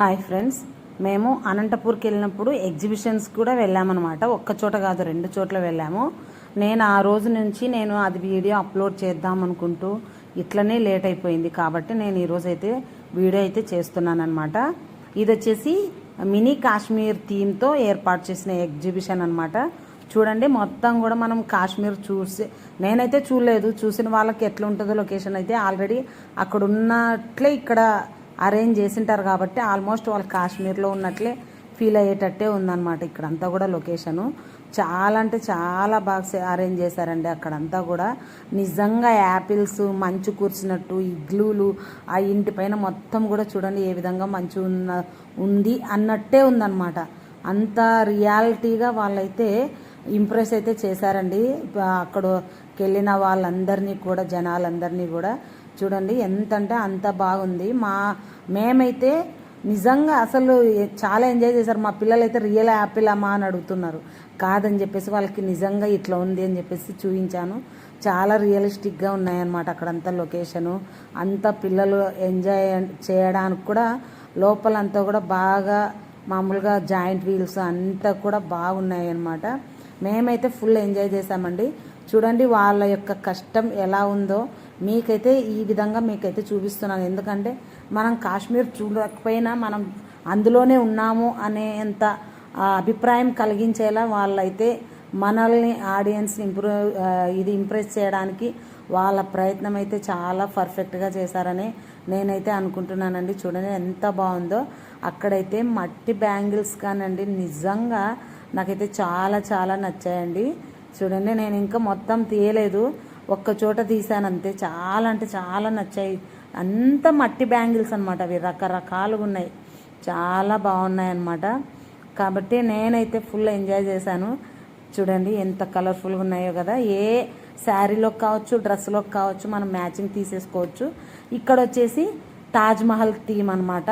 Hi friends. మేము అనంతపూర్కి వెళ్ళినప్పుడు exhibitions కూడా వెళ్ళామన్నమాట. ఒక్క చోట కాదు రెండు చోట్ల వెళ్ళాము. నేను ఆ రోజు నుంచి నేను అది వీడియో అప్లోడ్ చేద్దాం అనుకుంటూ ఇట్లనే లేట్ అయిపోయింది కాబట్టి నేను ఈరోజు అయితే వీడియో అయితే చేస్తున్నాను అనమాట ఇది వచ్చేసి మినీ కాశ్మీర్ థీమ్తో ఏర్పాటు చేసిన ఎగ్జిబిషన్ అనమాట చూడండి మొత్తం కూడా మనం కాశ్మీర్ చూసి నేనైతే చూడలేదు. చూసిన వాళ్ళకి ఎట్లా ఉంటుందో లొకేషన్ అయితే ఆల్రెడీ అక్కడ ఉన్నట్లే ఇక్కడ అరేంజ్ చేసింటారు కాబట్టి ఆల్మోస్ట్ వాళ్ళు కాశ్మీర్లో ఉన్నట్లే ఫీల్ అయ్యేటట్టే ఉందన్నమాట ఇక్కడంతా కూడా లొకేషను. చాలా అంటే చాలా బాగా అరేంజ్ చేశారండి అక్కడంతా కూడా. నిజంగా యాపిల్స్ మంచు కూర్చున్నట్టు ఇగ్లూలు ఆ ఇంటి పైన మొత్తం కూడా చూడండి ఏ విధంగా మంచు ఉన్న ఉంది అన్నట్టే ఉందన్నమాట. అంత రియాలిటీగా వాళ్ళైతే ఇంప్రెస్ అయితే చేశారండి. అక్కడికి వెళ్ళిన వాళ్ళందరినీ కూడా జనాలందరినీ కూడా చూడండి ఎంత అంటే అంత బాగుంది. మా మేమైతే నిజంగా అసలు చాలా ఎంజాయ్ చేశారు. మా పిల్లలు అయితే రియల్ యాపిల్ అమ్మా అని అడుగుతున్నారు. కాదని చెప్పేసి వాళ్ళకి నిజంగా ఇట్లా ఉంది అని చెప్పేసి చూపించాను. చాలా రియలిస్టిక్గా ఉన్నాయన్నమాట అక్కడంతా లొకేషను అంతా పిల్లలు ఎంజాయ్ చేయడానికి కూడా లోపలంతా కూడా బాగా మామూలుగా జాయింట్ వీల్స్ అంతా కూడా బాగున్నాయి అన్నమాట మేమైతే ఫుల్ ఎంజాయ్ చేసామండి చూడండి వాళ్ళ యొక్క కష్టం ఎలా ఉందో. మీకైతే ఈ విధంగా మీకైతే చూపిస్తున్నాను. ఎందుకంటే మనం కాశ్మీర్ చూడకపోయినా మనం అందులోనే ఉన్నాము అనేంత అభిప్రాయం కలిగించేలా వాళ్ళైతే మనల్ని ఆడియన్స్ని ఇంప్రూవ్ ఇది ఇంప్రెస్ చేయడానికి వాళ్ళ ప్రయత్నం అయితే చాలా పర్ఫెక్ట్గా చేశారని నేనైతే అనుకుంటున్నానండి. చూడండి ఎంత బాగుందో. అక్కడైతే మట్టి బ్యాంగిల్స్ కానండి నిజంగా నాకైతే చాలా చాలా నచ్చాయండి. చూడండి నేను ఇంకా మొత్తం తీయలేదు. ఒక్క చోట తీసాను అంతే చాలా అంటే చాలా నచ్చాయి. అంత మట్టి బ్యాంగిల్స్ అనమాట అవి రకరకాలుగా ఉన్నాయి చాలా బాగున్నాయి అన్నమాట కాబట్టి నేనైతే ఫుల్ ఎంజాయ్ చేశాను. చూడండి ఎంత కలర్ఫుల్గా ఉన్నాయో కదా. ఏ శారీలోకి కావచ్చు డ్రెస్లోకి కావచ్చు మనం మ్యాచింగ్ తీసేసుకోవచ్చు. ఇక్కడ వచ్చేసి తాజ్మహల్ థీమ్ అనమాట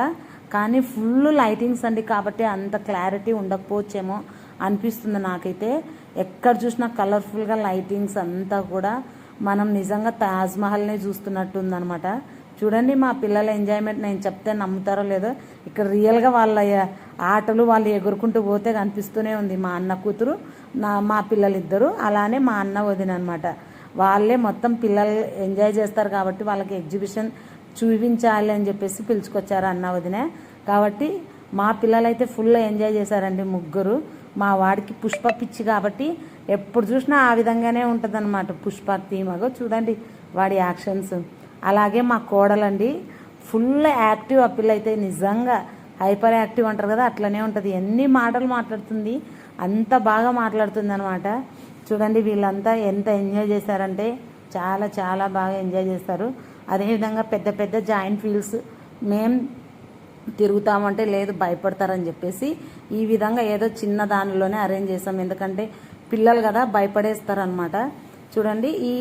కానీ ఫుల్ లైటింగ్స్ అండి కాబట్టి అంత క్లారిటీ ఉండకపోవచ్చేమో అనిపిస్తుంది నాకైతే. ఎక్కడ చూసినా కలర్ఫుల్గా లైటింగ్స్ అంతా కూడా మనం నిజంగా తాజ్మహల్ని చూస్తున్నట్టు ఉందనమాట చూడండి మా పిల్లల ఎంజాయ్మెంట్ నేను చెప్తే నమ్ముతారో లేదో ఇక్కడ రియల్గా వాళ్ళ ఆటలు వాళ్ళు ఎగురుకుంటూ పోతే కనిపిస్తూనే ఉంది మా అన్న కూతురు నా మా పిల్లలిద్దరు అలానే మా అన్న వదిన అనమాట వాళ్ళే మొత్తం పిల్లలు ఎంజాయ్ చేస్తారు కాబట్టి వాళ్ళకి ఎగ్జిబిషన్ చూపించాలి అని చెప్పేసి పిలుచుకొచ్చారు అన్న వదిన. కాబట్టి మా పిల్లలైతే ఫుల్ ఎంజాయ్ చేశారండి ముగ్గురు. మా వాడికి పుష్ప పిచ్చి కాబట్టి ఎప్పుడు చూసినా ఆ విధంగానే ఉంటుందన్నమాట. పుష్ప థీమగో చూడండి వాడి యాక్షన్స్. అలాగే మా కోడలండి ఫుల్ యాక్టివ్ ఆ పిల్ల అయితే నిజంగా. హైపర్ యాక్టివ్ అంటారు కదా అట్లనే ఉంటుంది. ఎన్ని మాటలు మాట్లాడుతుంది అంత బాగా మాట్లాడుతుంది అనమాట చూడండి వీళ్ళంతా ఎంత ఎంజాయ్ చేశారంటే చాలా చాలా బాగా ఎంజాయ్ చేస్తారు. అదేవిధంగా పెద్ద పెద్ద జాయింట్ ఫీల్స్ మేం తిరుగుతామంటే లేదు భయపడతారని చెప్పేసి ఈ విధంగా ఏదో చిన్న దానిలోనే అరేంజ్ చేసాం ఎందుకంటే పిల్లలు కదా భయపడేస్తారనమాట చూడండి ఈ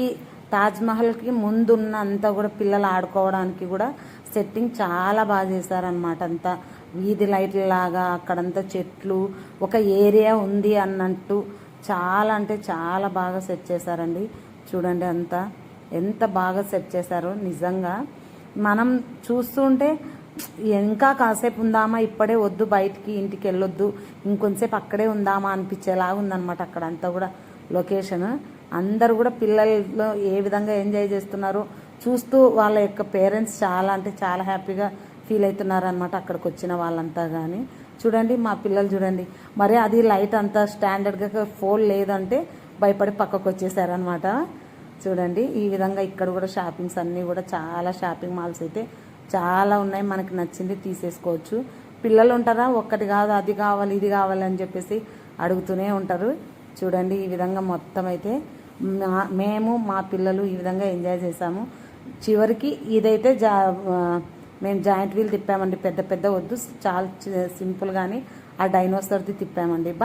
తాజ్మహల్కి ముందున్న అంతా కూడా పిల్లలు ఆడుకోవడానికి కూడా సెట్టింగ్ చాలా బాగా చేశారనమాట అంతా. వీధి లైట్ల లాగా అక్కడంతా చెట్లు ఒక ఏరియా ఉంది అన్నట్టు చాలా అంటే చాలా బాగా సెట్ చేశారండి. చూడండి అంతా ఎంత బాగా సెట్ చేశారో నిజంగా. మనం చూస్తుంటే ఇంకా కాసేపు ఉందామా? ఇప్పుడే వద్దు బయటికి ఇంటికి వెళ్ళొద్దు. ఇంకొంతసేపు అక్కడే ఉందామా అనిపించేలాగా ఉందన్నమాట అక్కడ అంతా కూడా లొకేషన్. అందరు కూడా పిల్లలు ఏ విధంగా ఎంజాయ్ చేస్తున్నారో చూస్తూ వాళ్ళ యొక్క పేరెంట్స్ చాలా అంటే చాలా హ్యాపీగా ఫీల్ అవుతున్నారు అనమాట అక్కడికి వచ్చిన వాళ్ళంతా కానీ చూడండి మా పిల్లలు చూడండి. మరి అది లైట్ అంతా స్టాండర్డ్గా ఫోన్ లేదంటే భయపడి పక్కకు వచ్చేసారనమాట చూడండి ఈ విధంగా ఇక్కడ కూడా షాపింగ్స్ అన్నీ కూడా చాలా షాపింగ్ మాల్స్ అయితే చాలా ఉన్నాయి మనకు నచ్చింది తీసేసుకోవచ్చు. పిల్లలు ఉంటారా? ఒక్కటి కాదు అది కావాలి ఇది కావాలి అని చెప్పేసి అడుగుతూనే ఉంటారు. చూడండి ఈ విధంగా మొత్తం అయితే మేము మా పిల్లలు ఈ విధంగా ఎంజాయ్ చేసాము చివరికి ఇదైతే జా మేము జాయింట్ వీల్ తిప్పామండి. పెద్ద పెద్ద వద్దు చాలా సింపుల్గాని ఆ డైనోసర్ది తిప్పామండి.